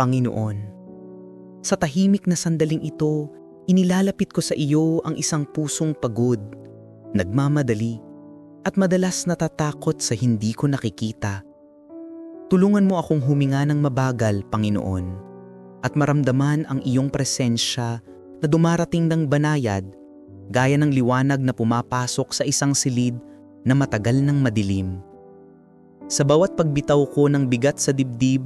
Panginoon. Sa tahimik na sandaling ito, inilalapit ko sa iyo ang isang pusong pagod, nagmamadali, at madalas natatakot sa hindi ko nakikita. Tulungan mo akong huminga ng mabagal, Panginoon, at maramdaman ang iyong presensya na dumarating ng banayad gaya ng liwanag na pumapasok sa isang silid na matagal ng madilim. Sa bawat pagbitaw ko ng bigat sa dibdib,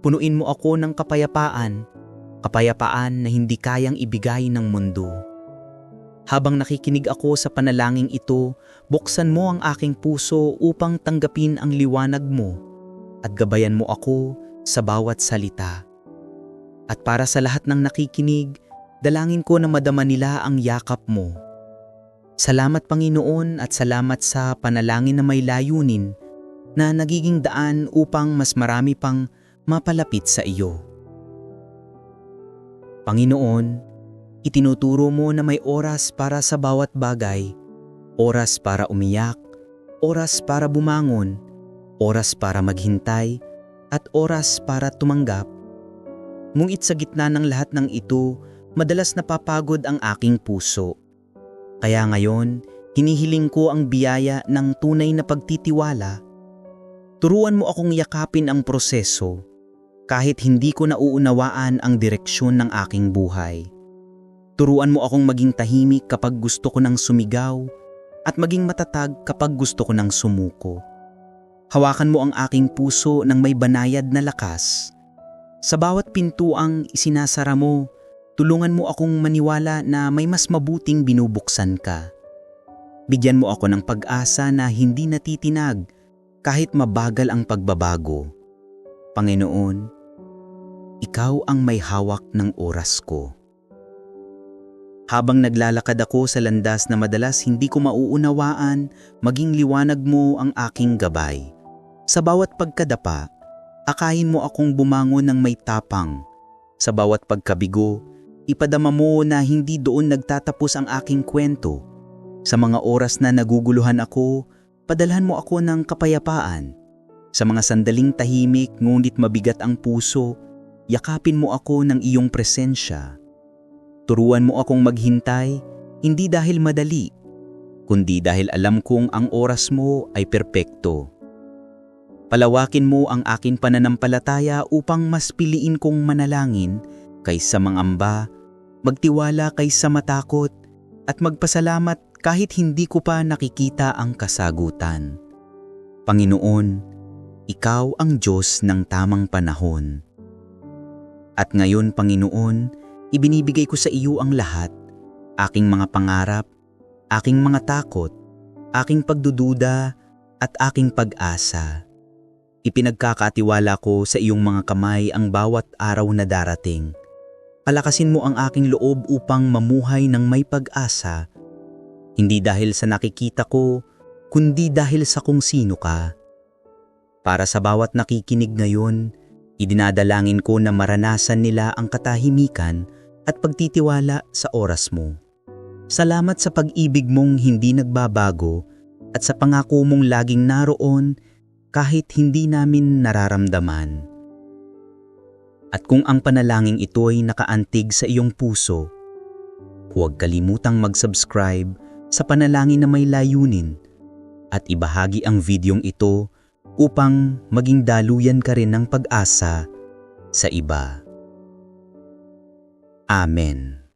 punuin mo ako ng kapayapaan, kapayapaan na hindi kayang ibigay ng mundo. Habang nakikinig ako sa panalangin ito, buksan mo ang aking puso upang tanggapin ang liwanag mo at gabayan mo ako sa bawat salita. At para sa lahat ng nakikinig, dalangin ko na madama nila ang yakap mo. Salamat Panginoon at salamat sa panalangin na may layunin na nagiging daan upang mas marami pang mapalapit sa iyo. Panginoon, itinuturo mo na may oras para sa bawat bagay, oras para umiyak, oras para bumangon, oras para maghintay, at oras para tumanggap. Ngunit sa gitna ng lahat ng ito, madalas napapagod ang aking puso. Kaya ngayon, hinihiling ko ang biyaya ng tunay na pagtitiwala Turuan mo akong yakapin ang proseso kahit hindi ko nauunawaan ang direksyon ng aking buhay. Turuan mo akong maging tahimik kapag gusto ko nang sumigaw at maging matatag kapag gusto ko nang sumuko. Hawakan mo ang aking puso ng may banayad na lakas. Sa bawat pintuang isinasara mo, tulungan mo akong maniwala na may mas mabuting binubuksan ka. Bigyan mo ako ng pag-asa na hindi natitinag kahit mabagal ang pagbabago, Panginoon, Ikaw ang may hawak ng oras ko. Habang naglalakad ako sa landas na madalas hindi ko mauunawaan, maging liwanag mo ang aking gabay. Sa bawat pagkadapa, akayin mo akong bumangon ng may tapang. Sa bawat pagkabigo, ipadama mo na hindi doon nagtatapos ang aking kwento. Sa mga oras na naguguluhan ako, padalhan mo ako ng kapayapaan. Sa mga sandaling tahimik ngunit mabigat ang puso, yakapin mo ako ng iyong presensya. Turuan mo akong maghintay, hindi dahil madali, kundi dahil alam kong ang oras mo ay perpekto. Palawakin mo ang akin pananampalataya upang mas piliin kong manalangin kaysa mangamba, magtiwala kaysa matakot, at magpasalamat kahit hindi ko pa nakikita ang kasagutan. Panginoon, Ikaw ang Diyos ng tamang panahon. At ngayon, Panginoon, ibinibigay ko sa iyo ang lahat, aking mga pangarap, aking mga takot, aking pagdududa, at aking pag-asa. Ipinagkakatiwala ko sa iyong mga kamay ang bawat araw na darating. Palakasin mo ang aking loob upang mamuhay ng may pag-asa hindi dahil sa nakikita ko, kundi dahil sa kung sino ka. Para sa bawat nakikinig ngayon, idinadalangin ko na maranasan nila ang katahimikan at pagtitiwala sa oras mo. Salamat sa pag-ibig mong hindi nagbabago at sa pangako mong laging naroon kahit hindi namin nararamdaman. At kung ang panalangin ito ay nakaantig sa iyong puso, huwag kalimutang mag-subscribe sa panalangin na may layunin at ibahagi ang videong ito upang maging daluyan ka rin ng pag-asa sa iba. Amen.